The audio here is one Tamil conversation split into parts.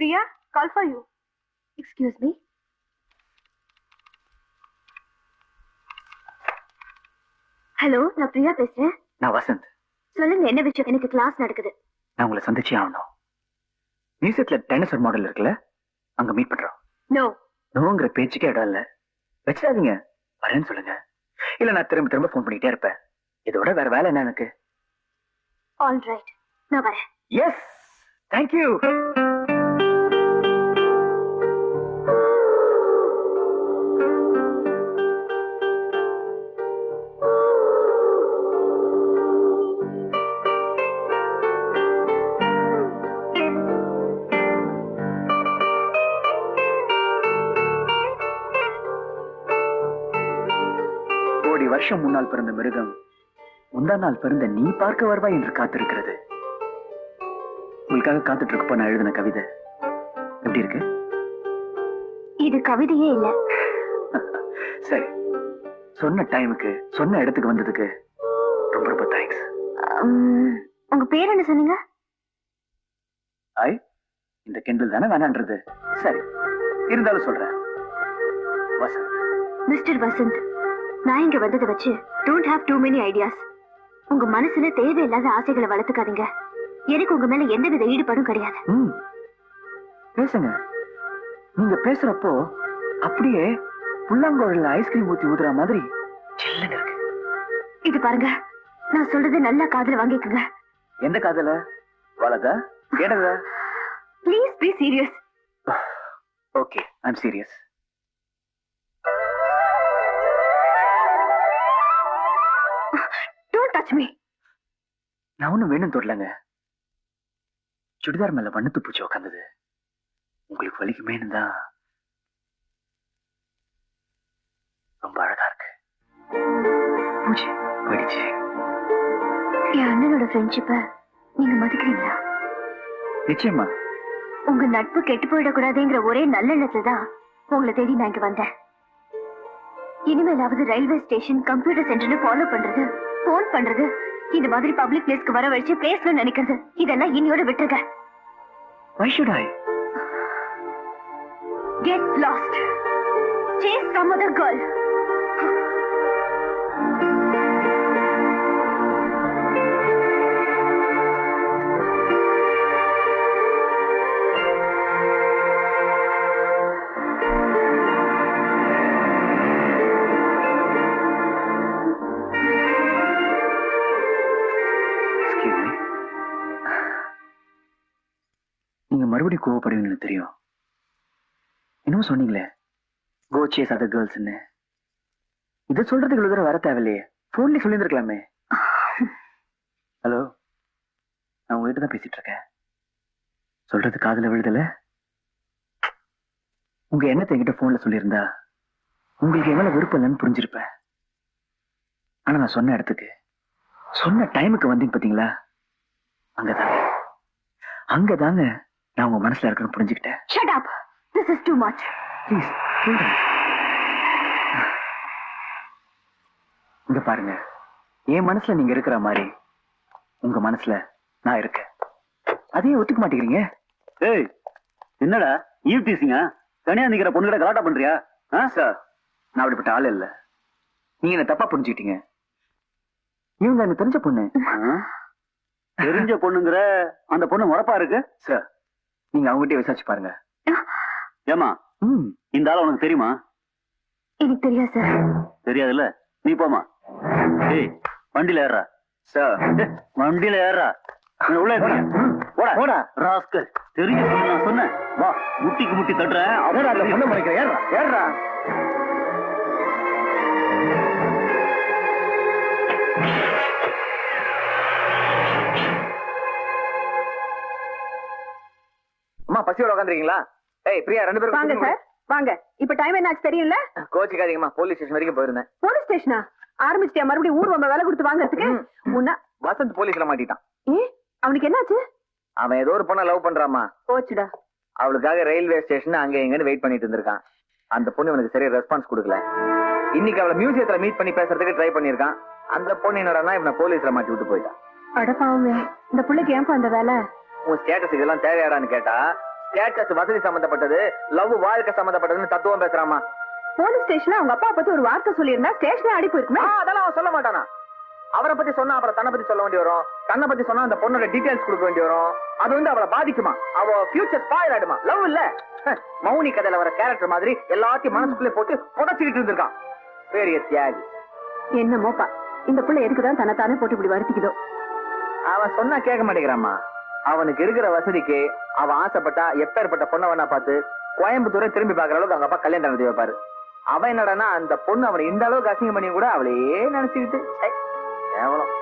Priya call for you excuse me hello நான் பிரியா பேசுறேன். நான் வசந்த். சொல்லுங்க என்ன விஷயம்? எனக்கு கிளாஸ் நடக்குது. நான் உங்களை சந்திச்சே ஆகணும். மியூசியத்துல டைனோசர் மாடல் இருக்குல்ல அங்க மீட் பண்றோம். நோ நோங்கிற பேச்சுக்கே இடம் இல்ல. வச்சிடாதீங்க. வரேன்னு சொல்லுங்க. இல்ல நான் திரும்ப திரும்ப ஃபோன் பண்ணிட்டே இருப்பேன். இதோட வேற வேலை என்ன எனக்கு? ஆல் ரைட் நான் வரேன். எஸ் தேங்க்யூ வருஷம் முன்னால் பிறந்த மிருகம் முந்தா நாள் பிறந்த நீ பார்க்க வருவாய் என்று காத்திருக்கிறது. உங்களுக்காக காத்துட்டு இருக்கப்ப நான் எழுதின கவிதை எப்படி இருக்கு? இது கவிதையே இல்ல. சரி சொன்ன டைமுக்கு சொன்ன இடத்துக்கு வந்ததுக்கு ரொம்ப ரொம்ப தேங்க்ஸ் உங்க பேர் என்ன சொன்னீங்க? ஐ இந்த கிண்டல் தானே வேணான்றது. சரி இருந்தாலும் சொல்றேன். வசந்த். மிஸ்டர் வசந்த். நான் இங்க வந்ததை வச்சு don't have too many ideas உங்க மனசுல தேவையில்லாத ஆசைகளை வளர்த்துக்காதீங்க. எனக்கு உங்க மேல எந்தவித ஈடுபாடும் கிடையாது. பேசுங்க. நீங்க பேசுறப்போ அப்படியே புல்லாங்குழல்ல ஐஸ்கிரீம் ஊத்தி ஊதுற மாதிரி இருக்கு. இது பாருங்க. நான் சொல்றது நல்லா காதுல வாங்கிக்கோங்க. எந்த காதல? வலதா? இடதா please be serious okay I'm serious don't touch me நான் ஒண்ணும் வேணும் தொடலங்க சுடிதார் மேல வண்ணத்து பூச்சி உக்காந்தது. உங்களுக்கு வலிக்குமேனு தான் ரொம்ப அழகா இருக்கு. பூச்சி போயிடுச்சு. என் அண்ணனோட ஃப்ரெண்ட்ஷிப்ப நீங்க மதிக்கிறீங்களா? நிச்சயமா. உங்க நட்பு கெட்டு போயிடக்கூடாதுங்கிற ஒரே நல்லெண்ணத்துல தான் உங்களை தேடி நான் இங்க வந்தேன். இனிமேலாவது ரயில்வே ஸ்டேஷன் கம்ப்யூட்டர் சென்டர்னு ஃபாலோ பண்றது போன் பண்றது இந்த மாதிரி பப்ளிக் பிளேஸ்க்கு வர வச்சு பேசணும்னு நினைக்கிறது. இதெல்லாம் இன்னையோட விட்டுருங்க. Why should I? Get lost chase some other girl கோவப்படுவீங்கன்னு தெரியும். என்னமோ சொன்னீங்களே கோ சேஸ் அதர் கேர்ள்ஸ்னு இதை சொல்றதுக்கு இவ்வளவு தூரம் வர தேவையில்லையே. போன்ல சொல்லியிருந்திருக்கலாமே. ஹலோ நான் உங்ககிட்ட தான் பேசிட்டு இருக்கேன். சொல்றது காதுல விழுதல? உங்க எண்ணத்தை என்கிட்ட போன்ல சொல்லியிருந்தா உங்களுக்கு என் விருப்பம் இல்லைன்னு புரிஞ்சிருப்பேன். ஆனா நான் சொன்ன இடத்துக்கு சொன்ன டைமுக்கு வந்தீங்க பாத்தீங்களா? அங்கதாங்க. அங்கதாங்க. நான் உங்க மனசுல இருக்கேன்னு புரிஞ்சுக்கிட்டேன். Shut up this is too much please இங்க பாருங்க. என் மனசுல நீங்க இருக்கிற மாதிரி உங்க மனசுல நான் இருக்கேன். அதையும் ஒத்துக்க மாட்டேங்கிறீங்க? ஏய் என்னடா? ஈவ் டீசிங்க தனியா நிக்கிற பொண்ணுகிட்ட கலாட்டா பண்றியா? ஆ? சார் நான் அப்படிப்பட்ட ஆள் இல்ல. நீங்க என்ன தப்பா புரிஞ்சுக்கிட்டீங்க? இவங்க எனக்கு தெரிஞ்ச பொண்ணு? தெரிஞ்ச பொண்ணுங்கிற அந்த பொண்ணு முறப்பா இருக்கு? சார் நீங்க அவங்ககிட்ட விசாரிச்சு பாருங்க. ஏமா இந்த ஆள் உனக்கு தெரியுமா? எனக்கு தெரியாது சார். தெரியாதுல்ல? நீ போமா ஏய் வண்டியில ஏறா சார் வண்டியில ஏறா உள்ள? போடா. போடா. ராஸ்கல் பொண்ணு நான் சொன்னேன். வா முட்டிக்கு முட்டி தட்டுறேன். ஏறா, ஏறா. பசியோட உட்காந்துருக்கீங்களா ஏய் பிரியா ரெண்டு பேரும் வாங்க சார். வாங்க. இப்ப டைம் என்னாச்சு தெரியும்ல? கோச்சிக்காதீங்கம்மா. போலீஸ் ஸ்டேஷன் வரைக்கும் போயிருந்தேன். போலீஸ் ஸ்டேஷனா ஆரம்பிச்சிட்டியா? மறுபடியும் ஊர் நம்ம வேலை கொடுத்து வாங்குறதுக்கு. முன்னா வசந்த் போலீஸ்ல மாட்டிட்டான். ஏ? அவனுக்கு என்னாச்சு? அவன் ஏதோ ஒரு பொண்ணை லவ் பண்றாமா போச்சுடா. அவளுக்காக ரயில்வே ஸ்டேஷன் அங்க எங்கன்னு வெயிட் பண்ணிட்டு இருந்திருக்கான். அந்த பொண்ணு இவனுக்கு சரியா ரெஸ்பான்ஸ் கொடுக்கல. இன்னைக்கு அவளை மியூசியத்துல மீட் பண்ணி பேசுறதுக்கு ட்ரை பண்ணிருக்கான் அந்த பொண்ணு என்னடா இவனை போலீஸ்ல மாட்டி விட்டு போயிட்டான் அடப்பாவுமே இந்த பிள்ளைக்கு ஏன்பா அந்த வேலை? உன் ஸ்டேட்டஸ் இதெல்லாம் தேவையாடான்னு கேட்டா ஸ்டேட்டஸ் வசதி சம்பந்தப்பட்டது லவ் வாழ்க்கை சம்பந்தப்பட்டதுன்னு தத்துவம் பேசுறாமா போலீஸ் ஸ்டேஷன்ல அவங்க அப்பா பத்தி ஒரு வார்த்தை சொல்லியிருந்தா ஸ்டேஷனே ஆடி போயிருக்குமே. அதெல்லாம் அவன் சொல்ல மாட்டானா. அவரை பத்தி சொன்னா அப்புறம் தன்னை பத்தி சொல்ல வேண்டி வரும். தன்னை பத்தி சொன்னா அந்த பொண்ணோட டீடைல்ஸ் கொடுக்க வேண்டி வரும். அது வந்து அவளை பாதிக்குமா? அவ ஃபியூச்சர் ஸ்பாயில் ஆயிடுமா? லவ் இல்ல. மௌனி கதையில வர கேரக்டர் மாதிரி எல்லாத்தையும் மனசுக்குள்ளே போட்டு புதைச்சுக்கிட்டு இருந்திருக்கான். பெரிய தியாகி. என்னமோப்பா இந்த புள்ள எதுக்குதான் தன்னைத்தானே போட்டு இப்படி வருத்திக்குதோ? அவன் சொன்னா கேட்க மாட்டேங்கிறாமா அவனுக்கு இருக்கிற வசதிக்கு அவன் ஆசைப்பட்டா எப்பேற்பட்ட பொண்ணை வேணா பார்த்து கோயம்புத்தூரை திரும்பி பார்க்கற அளவுக்கு அவங்க அப்பா கல்யாணம் நடத்தி வைப்பாரு. அவன் என்னடான்னா அந்த பொண்ணு அவனை இந்த அளவுக்கு அசிங்கம் பண்ணி கூட அவளையே நினைச்சுக்கிட்டு ச்சை, கேவலம்.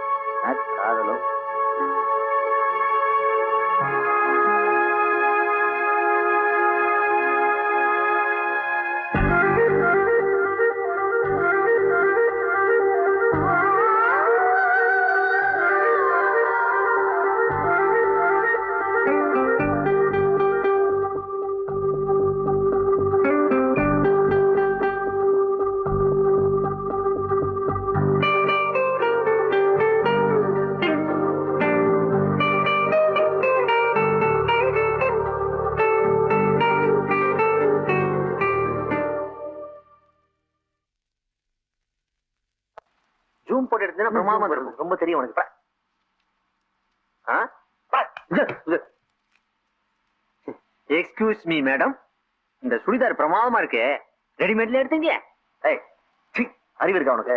ஜூம் போட்டு எடுத்தீங்கன்னா பிரமாமா இருக்கும். ரொம்ப தெரியும் உனக்கு. எக்ஸ்கியூஸ் மீ மேடம் இந்த சுடிதார் பிரமாதமா இருக்கே. ரெடிமேட்ல எடுத்தீங்க? அறிவு இருக்கா உனக்கு?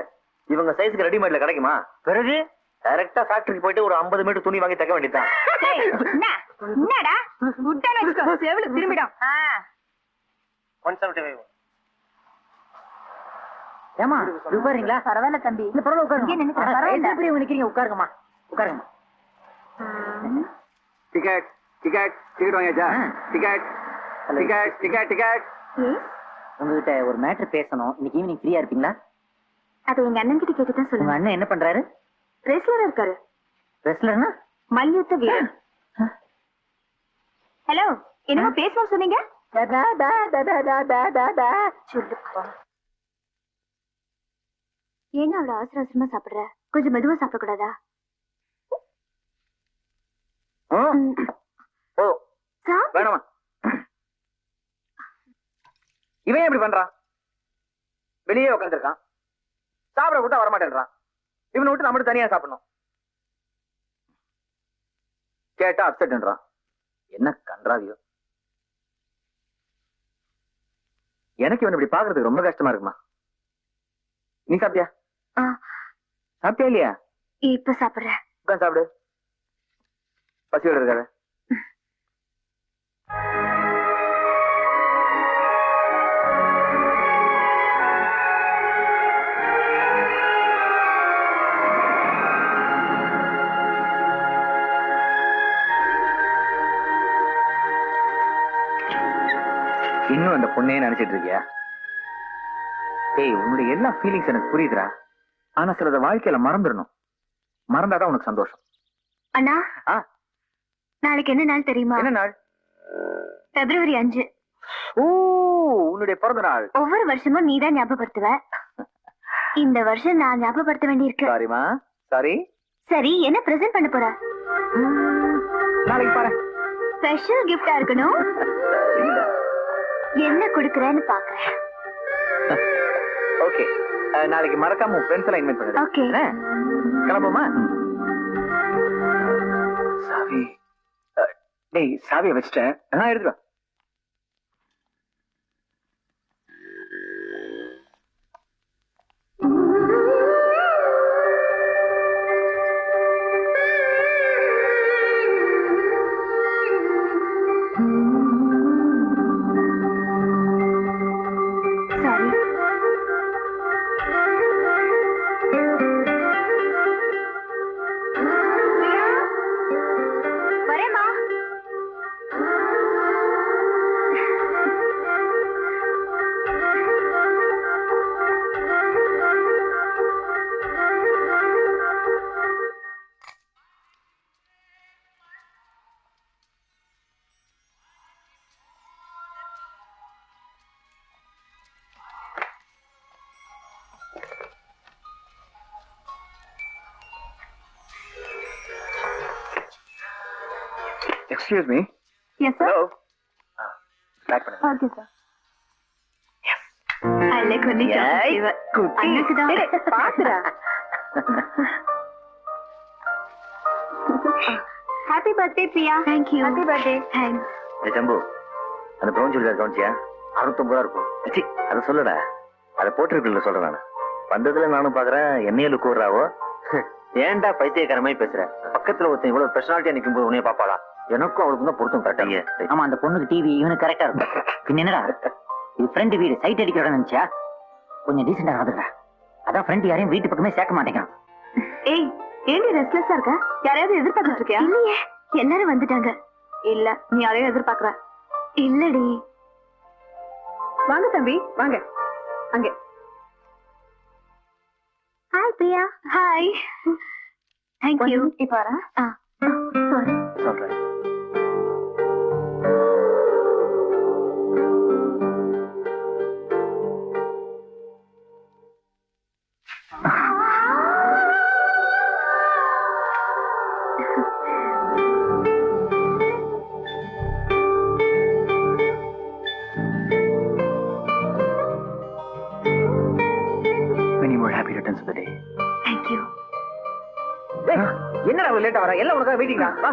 இவங்க சைஸ்க்கு ரெடிமேட்ல கிடைக்குமா? பிறகு டைரக்டா ஃபேக்டரிக்கு போயிட்டு ஒரு 50 மீட்டர் துணி வாங்கி தைக்க வேண்டியதுதான். என்னடா? விட்டான்னு வச்சுக்கோ. செவிலுக்கு திரும்பிடும்? ஏமா உட்காருங்களா பரவாயில்ல தம்பி. இல்ல பரவாயில்ல உட்காருங்க. இங்கே நின்னுக்கிறேன், பரவாயில்ல. எப்படி நிக்கிறீங்க? உட்காருங்கம்மா. உட்காருங்கம்மா. டிக்கெட் டிக்கெட் டிக்கெட் வாங்கியாச்சா? டிக்கெட் டிக்கெட் டிக்கெட் டிக்கெட் உங்ககிட்ட ஒரு மேட்டர் பேசணும். இன்னைக்கு ஈவினிங் ஃப்ரீயா இருப்பீங்களா? அதை எங்க அண்ணன் கிட்ட கேட்டுதான் சொல்லுங்க. அண்ணன் என்ன பண்றாரு? ரெஸ்லரா இருக்காரு. ரெஸ்லர்னா மல்யுத்த வீரர் ஹலோ என்னமோ பேசணும் சொன்னீங்க? சொல்லுப்பா. ஏங்க அவ்வளவு அவசர அவசரமா சாப்பிடுற? கொஞ்சம் மெதுவா சாப்பிடக்கூடாதா? ஓ. வேணாமா. இவன் ஏன் இப்படி பண்றான் வெளியே உட்காந்துருக்கான் சாப்பிட கூட்ட வரமாட்டேன்றான். இவனை விட்டு நம்ம தனியா சாப்பிடணும். கேட்டா அப்செட்ன்றான் என்ன கன்றாவியோ. எனக்கு இவன் இப்படி பாக்குறதுக்கு ரொம்ப கஷ்டமா இருக்குமா? நீ சாப்பிட்டியா? ஆ, சாப்பிட்டியா இல்லையா? இப்ப சாப்பிடுறேன். உட்காந்து சாப்பிடு. பசியோட இருக்காது. இன்னும் அந்த பொண்ணையே நினைச்சிட்டு இருக்கியா? ஏய் உன்னுடைய எல்லா ஃபீலிங்ஸ் எனக்கு புரியுதுடா. ஆனா சிலத வாழ்க்கையில மறந்துடணும். மறந்தாதான் உனக்கு சந்தோஷம். அண்ணா? நாளைக்கு என்ன நாள் தெரியுமா? என்ன நாள்? பிப்ரவரி அஞ்சு. ஓ உன்னுடைய பிறந்த நாள். ஒவ்வொரு வருஷமும் நீதான் ஞாபகப்படுத்துவ. இந்த வருஷம் நான் ஞாபகப்படுத்த வேண்டியிருக்கு. சாரிமா சாரி? சரி என்ன பிரசன்ட் பண்ண போற? நாளைக்கு பாரு. ஸ்பெஷல் கிஃப்டா இருக்கணும்? என்ன கொடுக்கறேன்னு பாக்குறேன். ஓகே. நாளைக்கு மறக்காம உன் ஃப்ரெண்ட்ஸ் எல்லாம் இன்வைட். என்ன? கிளம்புமா சாவி. டேய் சாவியை வச்சிட்டேன். நான் எடுத்துட்டு excuse me yes sir hello pack பண்ணுங்க ஓகே சார் தான் பாத்துறா happy birthday Priya thank you happy birthday thanks ஏ ஜம்பு அந்த ப்ரௌன் சுடிதார் கவனிச்சியா அறுபத்தொன்பது ரூபா இருக்கும். சி அதை சொல்லடா. அதை போட்டிருக்கல சொல்றேன் நான். வந்ததுல நானும் பாக்குறேன். என்னைய கூடுறாவோ ஏன்டா பைத்தியக்காரமாய் பேசுற? பக்கத்துல ஒருத்தன் இவ்வளவு பெர்சனாலிட்டியா நிக்கும் போது உன்னைய பாப்பாளா எனக்கும் அவளுக்கும் தான் பொருத்தம் கரெக்டாங்க ஆமா அந்த பொண்ணுக்கு டிவி இவனுக்கு கரெக்டா இருக்கும். பின்ன என்னடா? இது ஃப்ரெண்டு வீடு. சைட் அடிக்கிறோட நினைச்சா கொஞ்சம் டீசெண்டா நடந்துக்கடா அதான் ஃப்ரெண்ட் யாரையும் வீட்டு பக்கமே சேர்க்க மாட்டேங்கிறான். ஏய் ஏண்டி ரெஸ்ட்லெஸ்ஸா இருக்க? யாரையாவது எதிர்பார்த்துட்டு இருக்கியா? இல்லையே. எல்லாரும் வந்துட்டாங்க. இல்ல நீ யாரையும் எதிர்பார்க்கற இல்லடி. வாங்க தம்பி வாங்க. அங்க. Hi Priya. Hi thank you இப்ப வரேன். ஆ. சாரி சொல்றேன். எல்லாம் உனக்காக வெயிட்டிங் வா.